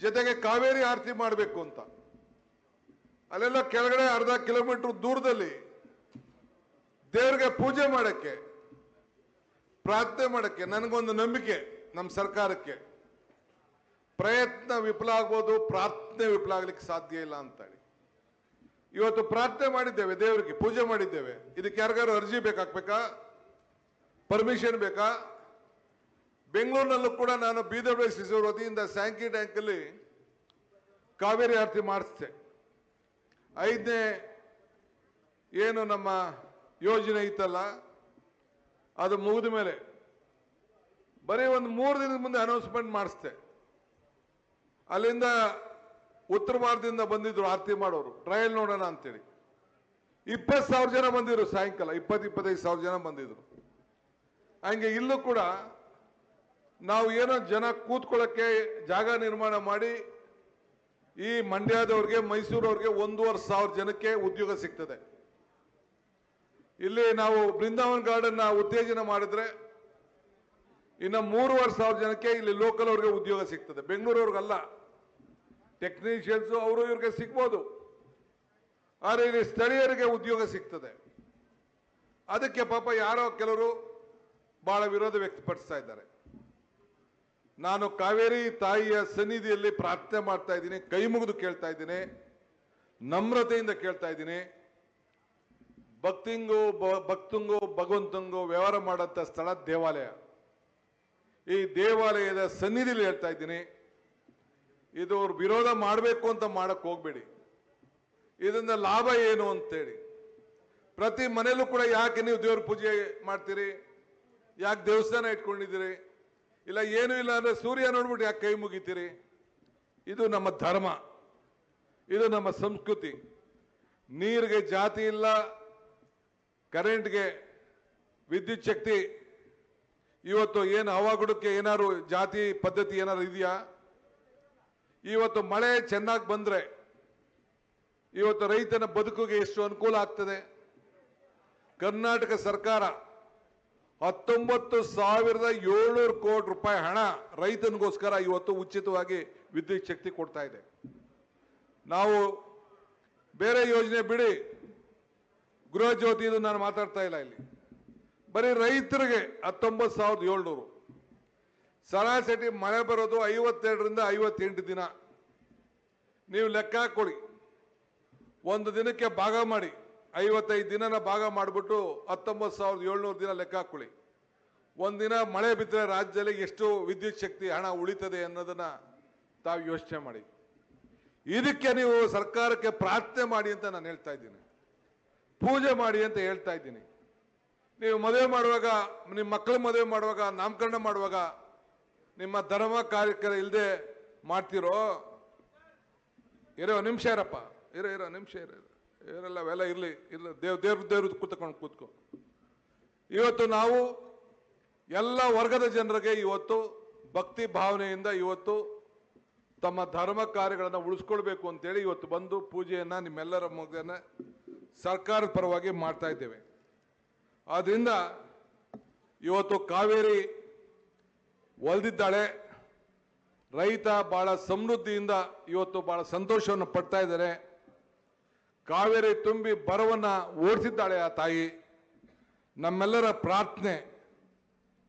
ಜೊತೆಗೆ ಕಾವೇರಿ ಆರತಿ ಮಾಡಬೇಕು ಅಂತ. ಅಲ್ಲೆಲ್ಲ ಕೆಳಗಡೆ ಅರ್ಧ ಕಿಲೋಮೀಟರ್ ದೂರದಲ್ಲಿ ದೇವ್ರಿಗೆ ಪೂಜೆ ಮಾಡಕ್ಕೆ, ಪ್ರಾರ್ಥನೆ ಮಾಡಕ್ಕೆ, ನನಗೊಂದು ನಂಬಿಕೆ ನಮ್ಮ ಸರ್ಕಾರಕ್ಕೆ. ಪ್ರಯತ್ನ ವಿಫಲ ಆಗ್ಬೋದು, ಪ್ರಾರ್ಥನೆ ವಿಫಲ ಆಗ್ಲಿಕ್ಕೆ ಸಾಧ್ಯ ಇಲ್ಲ ಅಂತ ಹೇಳಿ ಇವತ್ತು ಪ್ರಾರ್ಥನೆ ಮಾಡಿದ್ದೇವೆ ದೇವರಿಗೆ, ಪೂಜೆ ಮಾಡಿದ್ದೇವೆ. ಇದಕ್ಕೆ ಯಾರಿಗಾರು ಅರ್ಜಿ ಬೇಕಾಗ್ಬೇಕಾ? ಪರ್ಮಿಷನ್ ಬೇಕಾ? ಬೆಂಗಳೂರಿನಲ್ಲೂ ಕೂಡ ನಾನು ಬೀದರ್ ರಿಸರ್ವ್ ವತಿಯಿಂದ ಸ್ಯಾಂಕಿ ಟ್ಯಾಂಕಲ್ಲಿ ಕಾವೇರಿ ಆರತಿ ಮಾಡಿಸಿದೆ. ಐದನೇ ಏನು ನಮ್ಮ ಯೋಜನೆ ಇತ್ತಲ್ಲ, ಅದು ಮುಗಿದ ಮೇಲೆ ಬರೀ ಒಂದು ಮೂರು ದಿನದ ಮುಂದೆ ಅನೌನ್ಸ್ಮೆಂಟ್ ಮಾಡಿಸ್ದೆ. ಅಲ್ಲಿಂದ ಉತ್ತರ ಭಾರತದಿಂದ ಬಂದಿದ್ರು ಆರತಿ ಮಾಡೋರು. ಟ್ರಯಲ್ ನೋಡೋಣ ಅಂತೇಳಿ. ಇಪ್ಪತ್ತು ಸಾವಿರ ಜನ ಬಂದಿದ್ರು ಸಾಯಂಕಾಲ, ಇಪ್ಪತ್ತು, ಇಪ್ಪತ್ತೈದು ಸಾವಿರ ಜನ ಬಂದಿದ್ರು. ಹಂಗೆ ಇಲ್ಲೂ ಕೂಡ ನಾವು ಏನೋ ಜನ ಕೂತ್ಕೊಳ್ಳೋಕ್ಕೆ ಜಾಗ ನಿರ್ಮಾಣ ಮಾಡಿ ಈ ಮಂಡ್ಯದವ್ರಿಗೆ, ಮೈಸೂರವ್ರಿಗೆ ಒಂದೂವರೆ ಸಾವಿರ ಜನಕ್ಕೆ ಉದ್ಯೋಗ ಸಿಗ್ತದೆ. ಇಲ್ಲಿ ನಾವು ಬೃಂದಾವನ್ ಗಾರ್ಡನ್ನ ಉತ್ತೇಜನ ಮಾಡಿದ್ರೆ ಇನ್ನು ಮೂರುವರೆ ಸಾವಿರ ಜನಕ್ಕೆ ಇಲ್ಲಿ ಲೋಕಲ್ ಅವ್ರಿಗೆ ಉದ್ಯೋಗ ಸಿಗ್ತದೆ. ಬೆಂಗಳೂರವ್ರಿಗಲ್ಲ. ಟೆಕ್ನಿಷಿಯನ್ಸ್ ಅವರು ಇವ್ರಿಗೆ ಸಿಗ್ಬೋದು. ಆದರೆ ಇಲ್ಲಿ ಸ್ಥಳೀಯರಿಗೆ ಉದ್ಯೋಗ ಸಿಗ್ತದೆ. ಅದಕ್ಕೆ ಪಾಪ ಯಾರೋ ಕೆಲವರು ಬಹಳ ವಿರೋಧ ವ್ಯಕ್ತಪಡಿಸ್ತಾ ಇದ್ದಾರೆ. ನಾನು ಕಾವೇರಿ ತಾಯಿಯ ಸನ್ನಿಧಿಯಲ್ಲಿ ಪ್ರಾರ್ಥನೆ ಮಾಡ್ತಾ ಇದ್ದೀನಿ, ಕೈ ಮುಗಿದು ಕೇಳ್ತಾ ಇದ್ದೀನಿ, ನಮ್ರತೆಯಿಂದ ಕೇಳ್ತಾ ಇದ್ದೀನಿ. ಭಕ್ತಿಂಗು ಭಕ್ತಂಗೋ ಭಗವಂತಂಗು ವ್ಯವಹಾರ ಮಾಡಂತ ಸ್ಥಳ ದೇವಾಲಯ. ಈ ದೇವಾಲಯದ ಸನ್ನಿಧಿಲಿ ಹೇಳ್ತಾ ಇದ್ದೀನಿ, ಇದು ಅವ್ರು ವಿರೋಧ ಮಾಡಬೇಕು ಅಂತ ಮಾಡಕ್ ಹೋಗ್ಬೇಡಿ. ಇದರಿಂದ ಲಾಭ ಏನು ಅಂತೇಳಿ. ಪ್ರತಿ ಮನೆಯಲ್ಲೂ ಕೂಡ ಯಾಕೆ ನೀವು ದೇವ್ರ ಪೂಜೆ ಮಾಡ್ತೀರಿ? ಯಾಕೆ ದೇವಸ್ಥಾನ ಇಟ್ಕೊಂಡಿದ್ದೀರಿ? ಇಲ್ಲ, ಏನು ಇಲ್ಲ ಅಂದರೆ ಸೂರ್ಯ ನೋಡ್ಬಿಟ್ಟು ಯಾಕೆ ಕೈ ಮುಗಿತೀರಿ? ಇದು ನಮ್ಮ ಧರ್ಮ. ಇದು ನಮ್ಮ ಸಂಸ್ಕೃತಿ. ನೀರಿಗೆ ಜಾತಿ ಇಲ್ಲ, ಕರೆಂಟ್ಗೆ ವಿದ್ಯುತ್ ಶಕ್ತಿ. ಇವತ್ತು ಏನು ಹವಾಗುಡಕ್ಕೆ ಏನಾದ್ರು ಜಾತಿ ಪದ್ಧತಿ ಏನಾದ್ರು ಇದೆಯಾ? ಇವತ್ತು ಮಳೆ ಚೆನ್ನಾಗಿ ಬಂದ್ರೆ, ಇವತ್ತು ರೈತನ ಬದುಕಿಗೆ ಎಷ್ಟು ಅನುಕೂಲ ಆಗ್ತದೆ? ಕರ್ನಾಟಕ ಸರ್ಕಾರ ಹತ್ತೊಂಬತ್ತು ಸಾವಿರದ ಏಳ್ನೂರು ಕೋಟಿ ರೂಪಾಯಿ ಹಣ ರೈತನಿಗೋಸ್ಕರ ಇವತ್ತು ಉಚಿತವಾಗಿ ವಿದ್ಯುತ್ ಶಕ್ತಿ ಕೊಡ್ತಾ ಇದೆ. ನಾವು ಬೇರೆ ಯೋಜನೆ ಬಿಡಿ. ಗೃಹ ಜ್ಯೋತಿ ಇದು ನಾನು ಮಾತಾಡ್ತಾ ಇಲ್ಲ ಇಲ್ಲಿ. ಬರೀ ರೈತರಿಗೆ ಹತ್ತೊಂಬತ್ತು ಸಾವಿರದ ಏಳ್ನೂರು. ಸರಾಸರಿ ಮಳೆ ಬರೋದು ಐವತ್ತೆರಡರಿಂದ ಐವತ್ತೆಂಟು ದಿನ. ನೀವು ಲೆಕ್ಕ ಹಾಕೊಳ್ಳಿ ಒಂದು ದಿನಕ್ಕೆ ಭಾಗ ಮಾಡಿ. ಐವತ್ತೈದು ದಿನನ ಭಾಗ ಮಾಡಿಬಿಟ್ಟು ಹತ್ತೊಂಬತ್ತು ಸಾವಿರದ ಏಳ್ನೂರು ದಿನ ಲೆಕ್ಕ ಹಾಕೊಳ್ಳಿ ಒಂದಿನ ಮಳೆ ಬಿದ್ದರೆ ರಾಜ್ಯದಲ್ಲಿ ಎಷ್ಟು ವಿದ್ಯುತ್ ಶಕ್ತಿ ಹಣ ಉಳಿತದೆ ಅನ್ನೋದನ್ನು ತಾವು ಯೋಚನೆ ಮಾಡಿ. ಇದಕ್ಕೆ ನೀವು ಸರ್ಕಾರಕ್ಕೆ ಪ್ರಾರ್ಥನೆ ಮಾಡಿ ಅಂತ ನಾನು ಹೇಳ್ತಾ ಇದ್ದೀನಿ. ಪೂಜೆ ಮಾಡಿ ಅಂತ ಹೇಳ್ತಾ ಇದ್ದೀನಿ. ನೀವು ಮದುವೆ ಮಾಡುವಾಗ, ನಿಮ್ಮ ಮಕ್ಕಳು ಮದುವೆ ಮಾಡುವಾಗ, ನಾಮಕರಣ ಮಾಡುವಾಗ ನಿಮ್ಮ ಧರ್ಮ ಕಾರ್ಯಕ್ರಮ ಇಲ್ಲದೆ ಮಾಡ್ತಿರೋ? ಇರೋ ನಿಮಿಷ ಇರಪ್ಪ. ಇರೋ ಇರೋ, ನಿಮಿಷ ಇರೋ. ಇರೋ. ಇರಲ್ಲ ಅವೆಲ್ಲ ಇರಲಿ ಇಲ್ಲ ದೇವ್, ದೇವ್ರ ದೇವ್ರ ಕೂತ್ಕೊಂಡು ಕೂತ್ಕೊ ಇವತ್ತು ನಾವು ಎಲ್ಲ ವರ್ಗದ ಜನರಿಗೆ ಇವತ್ತು ಭಕ್ತಿ ಭಾವನೆಯಿಂದ ಇವತ್ತು ತಮ್ಮ ಧರ್ಮ ಕಾರ್ಯಗಳನ್ನು ಉಳಿಸ್ಕೊಳ್ಬೇಕು ಅಂತೇಳಿ ಇವತ್ತು ಬಂದು ಪೂಜೆಯನ್ನ ನಿಮ್ಮೆಲ್ಲರ ಮಗನ ಸರ್ಕಾರದ ಪರವಾಗಿ ಮಾಡ್ತಾ ಇದ್ದೇವೆ. ಆದ್ದರಿಂದ ಇವತ್ತು ಕಾವೇರಿ ಒಲ್ದಿದ್ದಾಳೆ. ರೈತ ಬಹಳ ಸಮೃದ್ಧಿಯಿಂದ ಇವತ್ತು ಬಹಳ ಸಂತೋಷವನ್ನು ಪಡ್ತಾ ಇದ್ದಾರೆ ಕಾವೇರಿ ತುಂಬಿ ಬರವನ್ನ ಓಡಿಸಿದ್ದಾಳೆ ಆ ತಾಯಿ. ನಮ್ಮೆಲ್ಲರ ಪ್ರಾರ್ಥನೆ,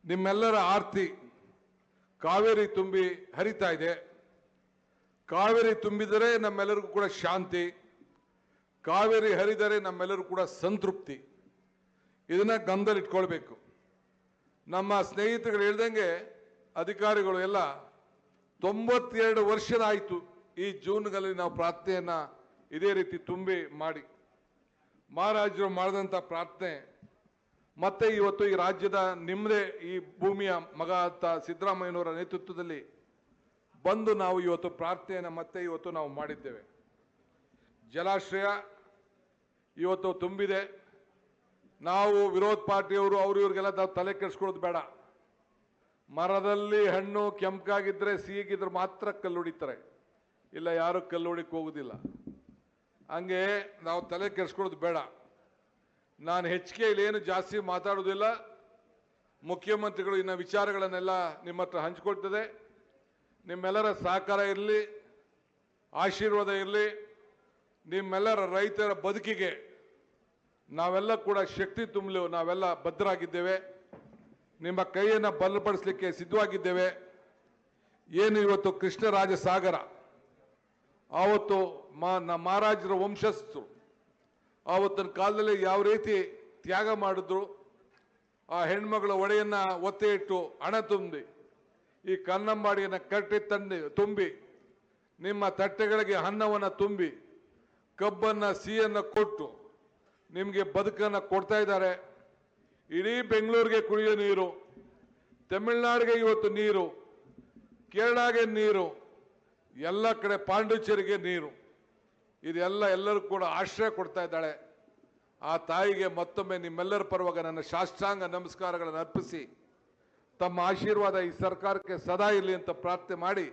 ನಿಮ್ಮೆಲ್ಲರ ಆರ್ತಿ ಕಾವೇರಿ ತುಂಬಿ ಹರಿತಾ ಇದೆ. ಕಾವೇರಿ ತುಂಬಿದರೆ ನಮ್ಮೆಲ್ಲರಿಗೂ ಕೂಡ ಶಾಂತಿ, ಕಾವೇರಿ ಹರಿದರೆ ನಮ್ಮೆಲ್ಲರೂ ಕೂಡ ಸಂತೃಪ್ತಿ. ಇದನ್ನ ಗಮನದಲ್ಲಿ ಇಟ್ಕೊಳ್ಬೇಕು. ನಮ್ಮ ಸ್ನೇಹಿತರುಗಳು ಹೇಳ್ದಂಗೆ ಅಧಿಕಾರಿಗಳು ಎಲ್ಲ ತೊಂಬತ್ತೆರಡು ವರ್ಷದಾಯಿತು ಈ ಜೂನ್ಗಳಲ್ಲಿ ನಾವು ಪ್ರಾರ್ಥನೆಯನ್ನ ಇದೇ ರೀತಿ ತುಂಬಿ ಮಾಡಿ. ಮಹಾರಾಜರು ಮಾಡಿದಂಥ ಪ್ರಾರ್ಥನೆ, ಮತ್ತೆ ಇವತ್ತು ಈ ರಾಜ್ಯದ ನಿಮ್ಮದೇ ಈ ಭೂಮಿಯ ಮಗ ಅಂತ ಸಿದ್ದರಾಮಯ್ಯನವರ ನೇತೃತ್ವದಲ್ಲಿ ಬಂದು ನಾವು ಇವತ್ತು ಪ್ರಾರ್ಥನೆಯನ್ನು ಮತ್ತೆ ಇವತ್ತು ನಾವು ಮಾಡಿದ್ದೇವೆ. ಜಲಾಶಯ ಇವತ್ತು ತುಂಬಿದೆ. ನಾವು ವಿರೋಧ ಪಾರ್ಟಿಯವರು ಅವರು ಇವ್ರಿಗೆಲ್ಲ ನಾವು ತಲೆ ಕೆಡಿಸ್ಕೊಳ್ಳೋದು ಬೇಡ. ಮರದಲ್ಲಿ ಹಣ್ಣು ಕೆಂಪಗಾಗಿದ್ದರೆ ಸಿಹಿಗಿದ್ರೆ ಮಾತ್ರ ಕಲ್ಲು ಹೊಡಿತಾರೆ ಇಲ್ಲ ಯಾರು ಕಲ್ಲು ಹೋಗೋದಿಲ್ಲ ಹೋಗುದಿಲ್ಲ. ಹಂಗೆ ನಾವು ತಲೆ ಕೆಡಿಸ್ಕೊಳ್ಳೋದು ಬೇಡ. ನಾನು ಹೆಚ್ಚಿಗೆ ಏನು ಜಾಸ್ತಿ ಮಾತಾಡೋದಿಲ್ಲ. ಮುಖ್ಯಮಂತ್ರಿಗಳು ಇನ್ನ ವಿಚಾರಗಳನ್ನೆಲ್ಲ ನಿಮ್ಮ ಹತ್ರ ಹಂಚ್ಕೊಳ್ತದೆ. ನಿಮ್ಮೆಲ್ಲರ ಸಹಕಾರ ಇರಲಿ, ಆಶೀರ್ವಾದ ಇರಲಿ, ನಿಮ್ಮೆಲ್ಲರ ರೈತರ ಬದುಕಿಗೆ ನಾವೆಲ್ಲ ಕೂಡ ಶಕ್ತಿ ತುಂಬಲು ನಾವೆಲ್ಲ ಬದ್ಧರಾಗಿದ್ದೇವೆ. ನಿಮ್ಮ ಕೈಯನ್ನು ಬಲಪಡಿಸಲಿಕ್ಕೆ ಸಿದ್ಧವಾಗಿದ್ದೇವೆ. ಏನು ಇವತ್ತು ಕೃಷ್ಣರಾಜ ಸಾಗರ ಆವತ್ತು ಮಾ ಮಹಾರಾಜರ ವಂಶಸ್ಥರು ಆವತ್ತಿನ ಕಾಲದಲ್ಲಿ ಯಾವ ರೀತಿ ತ್ಯಾಗ ಮಾಡಿದ್ರು, ಆ ಹೆಣ್ಮಗಳ ಒಡೆಯನ್ನ ಒತ್ತೆ ಇಟ್ಟು ಹಣ ತುಂಬಿ, ಈ ಕನ್ನಂಬಾಡಿಯನ್ನು ಕಟ್ಟಿ ತಂದು ತುಂಬಿ, ನಿಮ್ಮ ತಟ್ಟೆಗಳಿಗೆ ಅನ್ನವನ್ನು ತುಂಬಿ, ಕಬ್ಬನ್ನು, ಸಿಹಿಯನ್ನು ಕೊಟ್ಟು ನಿಮಗೆ ಬದುಕನ್ನು ಕೊಡ್ತಾ ಇದ್ದಾರೆ. ಇಡೀ ಬೆಂಗಳೂರಿಗೆ ಕುಡಿಯೋ ನೀರು, ತಮಿಳುನಾಡಿಗೆ ಇವತ್ತು ನೀರು, ಕೇರಳಗೆ ನೀರು ಎಲ್ಲ ಕಡೆ ಪಾಂಡಿಚೇರಿಗೆ ನೀರು. ಇದೆಲ್ಲ ಎಲ್ಲರೂ ಕೂಡ ಆಶ್ರಯ ಕೊಡ್ತಾ ಇದ್ದಾಳೆ. ಆ ತಾಯಿಗೆ ಮತ್ತೊಮ್ಮೆ ನಿಮ್ಮೆಲ್ಲರ ಪರವಾಗಿ ನನ್ನ ಶಾಸ್ತ್ರಾಂಗ ನಮಸ್ಕಾರಗಳನ್ನು ಅರ್ಪಿಸಿ, ತಮ್ಮ ಆಶೀರ್ವಾದ ಈ ಸರ್ಕಾರಕ್ಕೆ ಸದಾ ಇರಲಿ ಅಂತ ಪ್ರಾರ್ಥನೆ ಮಾಡಿ